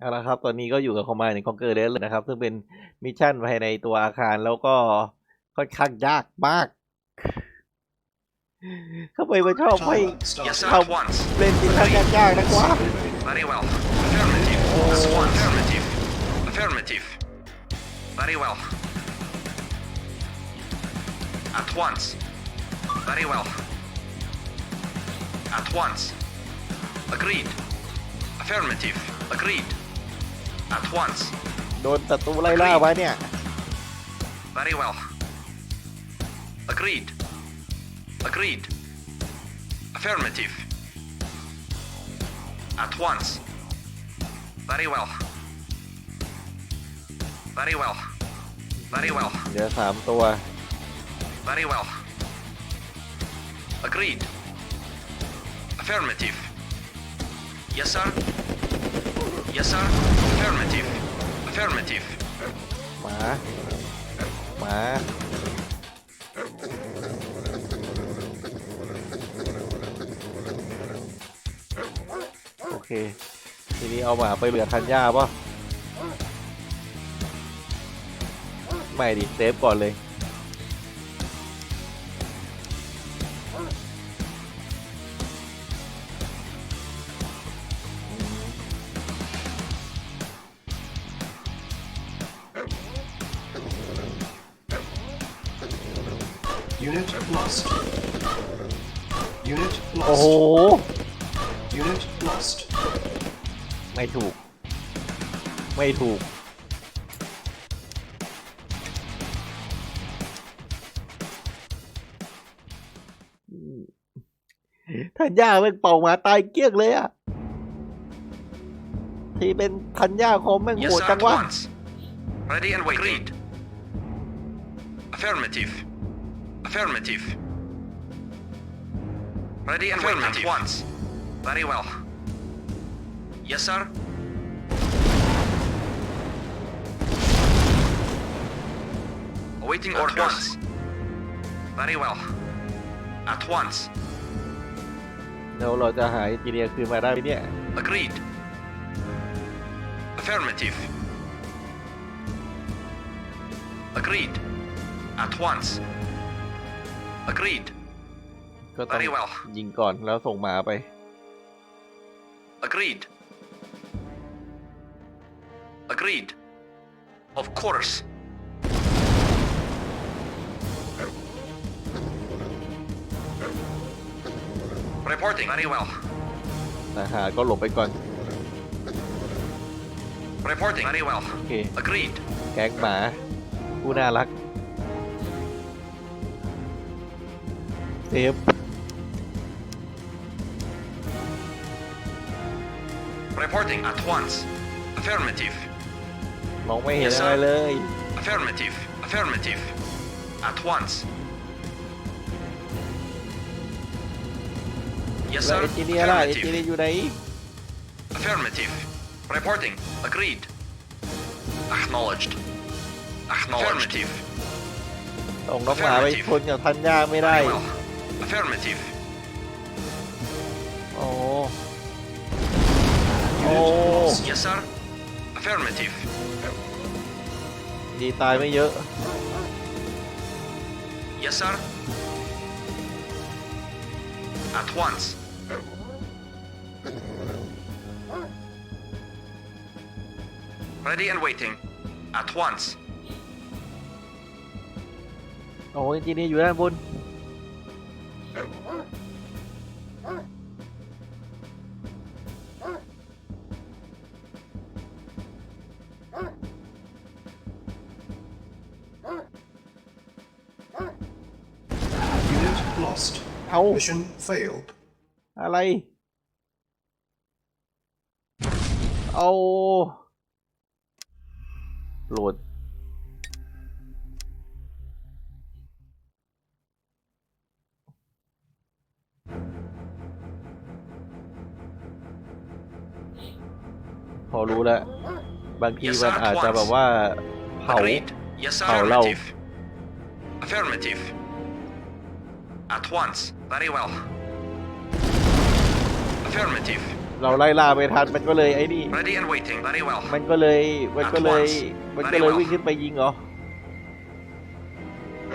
เอาละครับ ตอนนี้ก็อยู่กับคอมมานด์ในคอนเกอร์เดเลยนะครับ ซึ่งเป็นมิชชั่นภายในตัวอาคารแล้วก็ค่อนข้างยากมากทำไมมันชอบให้ Yes, sir. How- At once. เล่นมิชชั่นยากๆนะกว่า Very well. Affirmative. At once. Affirmative. Affirmative. Very well. At once. Very well. At once. Agreed. Affirmative. Agreed. At once. โดนศัตรูไล่ล่าไว้เนี่ย Very well. Agreed. Agreed. Affirmative. At once. Very well. Very well. Very well. เหลือสามตัว Very well. Agreed. Affirmative. Yes, sir. Yes, sir. Affirmative. Affirmative. หมาหมาโอเค ทีนี้เอาหมาไปเหลือทันย่าป่ะ ไม่ดิ เซฟก่อนเลย Unit lost. Unit โอ้โห lost. Unit lost. ไม่ถูก ไม่ถูก ทันย่าแม่งเป่าหมาตายเกลี้ยงเลยอะที่เป็นทันย่าคอมแม่งโห Yes, ด sir. จัง At วะ once. Ready and waiting. Agreed. Affirmative. Affirmative. Ready and waiting. At once. Very well. Yes, sir. Awaiting orders. Very well. At once. แล้วเราจะหาเอนจิเนียร์คืนมาได้ไหมเนี่ย Agreed. Affirmative. Agreed. At once. Agreed. ก็ต้อง Very well. ยิงก่อนแล้วส่งหมาไป Agreed. Agreed. Of course. Reporting. Very well. ทหารก็หลบไปก่อน Reporting. Very well. โอเค Agreed. แก๊งหมา ผู้น่ารัก เซฟ Reporting at once. Affirmative. มองไม่เห็น Yes, อะไร sir. เลย Affirmative. Affirmative. At once. Yes, แล้ว sir. เอนจิเนียร์ล่ะเอนจิเนีย Affirmative. ร์อยู่ไหน Affirmative. Reporting. Agreed. Acknowledged. Acknowledged. ส่งน้องหมาไปชนกับทันย่าไม่ได้ Very well. Affirmative. โอ้โอ้ Unit lost. Yes, sir. Affirmative. ดีตายไม่เยอะ Yes, sir. At once. Ready and waiting. At once. โอ้เอนจิเนียร์อยู่ด้านบน Mission failed. อะไร เอา โหลด พอรู้แล้ว บางที Yes, มัน sir, อาจจะ once. แบบว่า เผา Agreed. Yes, sir. How low? Affirmative. Affirmative. At once. Very well. Affirmative. เราไล่ล่าไม่ทันมันก็เลยไอ้นี่ Ready and waiting. Very well. มันก็เลยมันก็เลย มันก็เลย Very well วิ่งขึ้นไปยิงเหรอ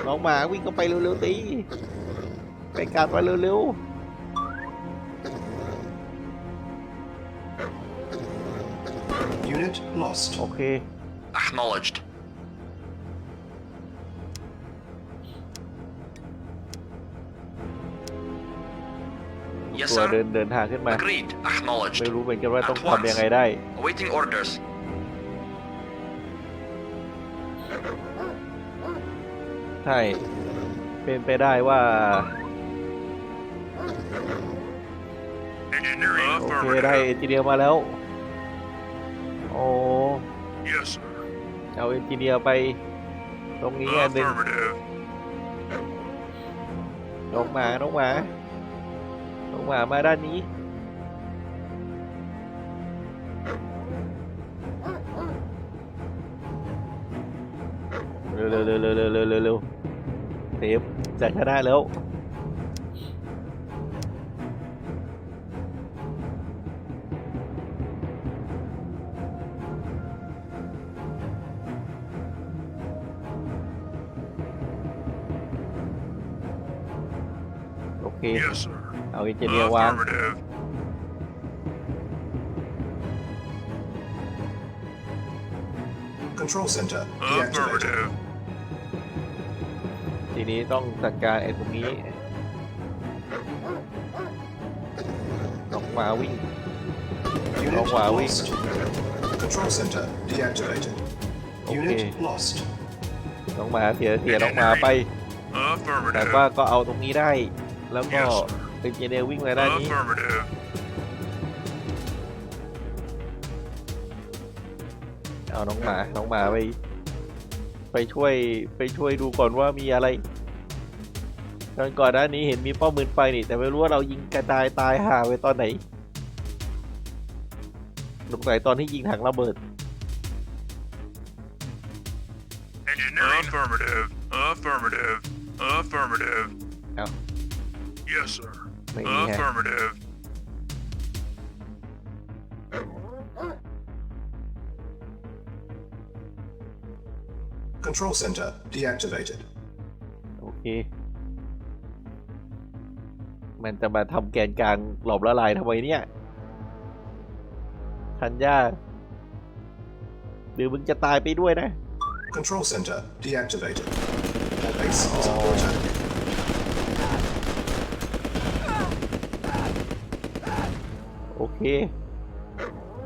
น้องหมาวิ่งเข้าไปเร็วๆสิไปกัดมาเร็ว Unit lost. ๆโอเค Acknowledged. ตั Yes, ว sir. เดินเดินทางขึ้นมา Agreed. Acknowledged. ไม่รู้เหมือนกันว่าต้อง At once ทำยังไงได้ Awaiting orders. ใช่ เป็นไปได้ว่า Engineering. โอเคได้เอนจิเนียร์มาแล้ว โอ้ Yes, sir. เอาเอนจิเนียร์ไป ตรงนี้อันหนึ่ง Affirmative. น้องหมาน้องหมา Vamos lá, Marani. Sacanalão. Yes, sir. เอาเอนจิเนียร์วาง Affirmative. Control center deactivated. Affirmative. ทีนี้ต้องจัดการไอ้ตรงนี้น้องหมาวิ่ง Unit Oh, wow, we- lost. Control center deactivated. Unit Okay. lost. น้องหมาเสียเสียน้องหมาไป แต่ Affirmative. ว่าก็เอาตรงนี้ได้ แล้วก็ Yes, เอนจิเนียร์วิ่งมาด้านนี้ Affirmative. เอาน้องหมา น้องหมาไป ไปช่วยไปช่วยดูก่อนว่ามีอะไรตอนก่อนหน้านี้เห็นมีป้อมมืนไฟนี่ แต่ไม่รู้ว่าเรายิงกระจายตายห่าไปตอนไหนสงสัยตอนที่ยิงถังระเบิด Engineering. Affirmative. Affirmative. Affirmative. Ow. Yes, sir. ไม่มีฮะ Affirmative. Control center deactivated. โอเค มันจะมาทำแกนกลางหลอมละลายทำไมเนี่ย ทันย่าหรือมึงจะตายไปด้วยนะ Control center deactivated. Base is under attack. โอ เค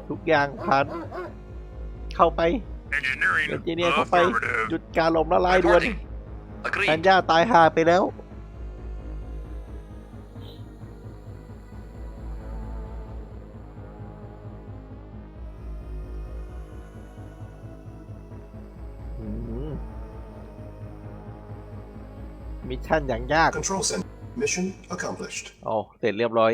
ทุกอย่างผ่าน เข้าไป Engineering. เอนจิเนียร์เข้าไปห Affirmative. ยุดการหลอมละลายด่วน Reporting. ทัน Agreed. ย่าตายหาไปแล้วอืมมิชชั่นอย่างยาก Control center. Mission accomplished. อ๋อเสร็จเรียบร้อย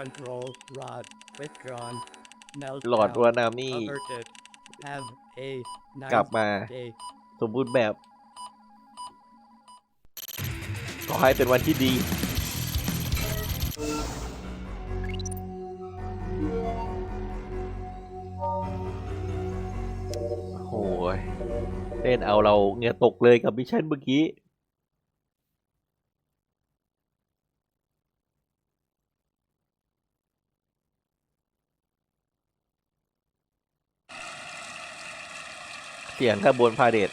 Control rod withdrawn. หลอด Meltdown วานามี่ averted. Have a กลับ nice มา day. สมบูรณ์แบบ ขอให้เป็นวันที่ดี โอ้ยเล่นเอาเราเหงื่อตกเลยกับมิชชั่นเมื่อกี้ เสียงขบวนพาเหรด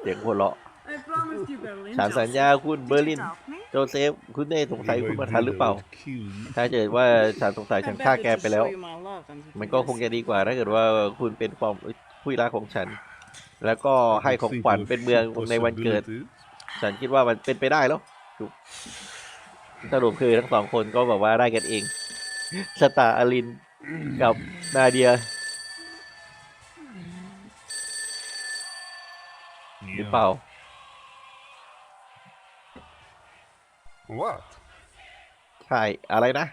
เสียงหัวเราะ I promised you Berlin. ฉันสัญญาคุณเบอร์ลิน โจเซฟ คุณได้สงสัยคุณมาทันหรือเปล่า ถ้าเกิดว่าฉันสงสัยฉันฆ่าแกไปแล้ว มันก็คงจะดีกว่า ถ้าเกิดว่าคุณเป็นความผู้รักของฉัน แล้วก็ให้ของขวัญเป็นเมืองในวันเกิด ฉันคิดว่ามันเป็นไปได้แล้วสรุปคือทั้งสองคนก็แบบว่าได้กันเองสตาร์อลินกับนาเดียหรือเปล่า What? ใช่ อะไรนะ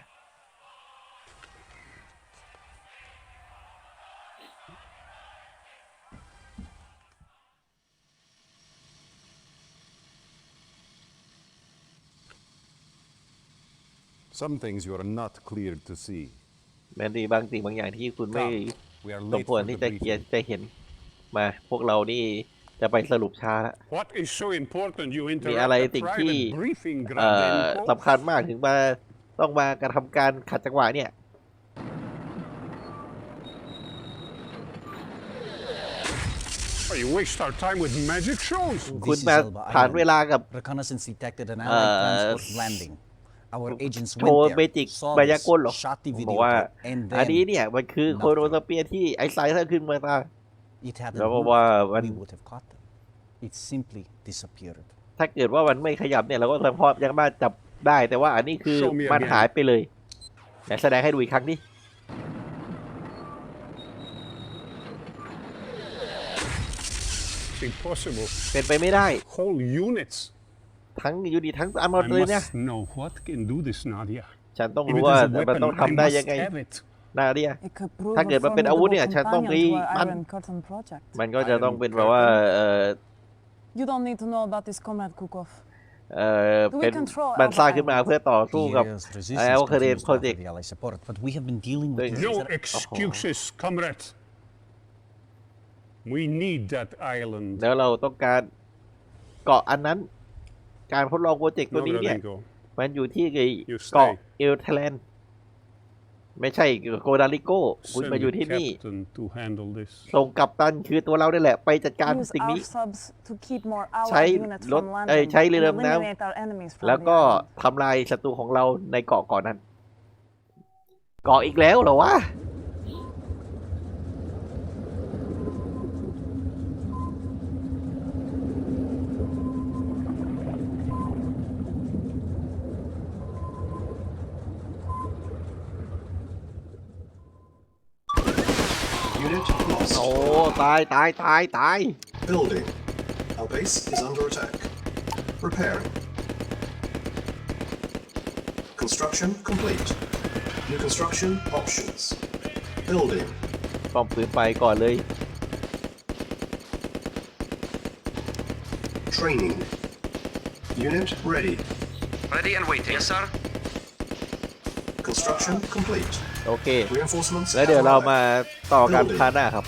Some things you are not cleared to see. แม้มีบางสิ่งบางอย่างที่คุณไม่ Come, we are สม late ควร for ที่ the จะเขียน briefing. จะเห็นมาพวกเรานี่ จะไปสรุปช้าละ What is so important you มีอะไร interrupt a สิ่งที่ private briefing, เอ่อ Gradenko? สำคัญมากถึงมาต้องมากระทำการขัดจังหวะเนี่ย Oh, you waste our time with magic shows. คุณ This is มา Alba ผ่าน Island. เวลากับ Reconnaissance detected an Uh, allied transport landing. Our agents โชว์ went เม there, จิก saw มายากล this, เหรอ shot the บ video อกว่า clip, and อันนี้ then เนี่ย มันคือโคโรสเปียที่ไอไซด์ถ้าขึ้นมาตา it had แล้ว a บอก route, ว่ามัน we would have caught them. It simply disappeared. ถ้าเกิดว่ามันไม่ขยับเนี่ยเราก็สามารถยังมาจับได้ แต่ว่าอันนี้คือ Show me มัน again หายไปเลยไหนแสดงให้ดูอีกครั้งดิ It's impossible. เป็นไปไม่ได้ Whole units. ทั้งยูนิทั้งอันหมด I เลยเนี่ย must know what can do this, Nadia. ฉันต้อง If รู้ it ว่า is a มัน weapon, ต้อง I ทำได้ must ยังไง have it. นาเดีย It could prove ถ้าเกิดมันเป็นอาวุธเนี่ยฉันต้องมี companion to มัน our Iron Curtain project. มันก็จะต้องเป็นแบบว่าเออ You don't need to know about this, Comrade Kukov. เออ Do we เป็น control มันสร้าง Alpha ขึ้นมา Island? เพื่อต่อสู้กับ Yes, ไอ resistance เอลเคเรน continues โปร to เจก offer ต์ the Allied support, but we have been dealing with Thank this No as a- excuses, comrade. We need that island. แล้วเราต้องการเกาะอันนั้น การทดลองโปรเจกต์ตัว No, นี้เนี่ย Gradenko. มันอยู่ที่ไอ้ You stay. เกาะเอลเทแลนด์ ไม่ใช่โกดาลิโกคุณ Send มาอยู่ the ที่นี่ captain to handle this. ส่งกับตันคือตัวเราได้แหละ ไปจัดการ Use สิ่ง our นี้ subs to keep more ใช้ allied units รถ from เอ้ย landing ใช้เรือ and ดำน้ eliminate our enemies ำ from แล้ว the ก็ island. ทำลายศัตรูของเราในเกาะก่อนนั้น เกาะอีกแล้วเหรอวะ ตายตายตายตาย Building. Our base is under attack. Repairing. Construction complete. New construction options. Building. ป้อมปืนไปก่อนเลย Training. Unit ready. Ready and waiting. Yes, sir. Construction complete. โอเค Reinforcements แล้วเดี๋ยว have เรา arrived. มาต่อกันพาร์ทหน้าครับ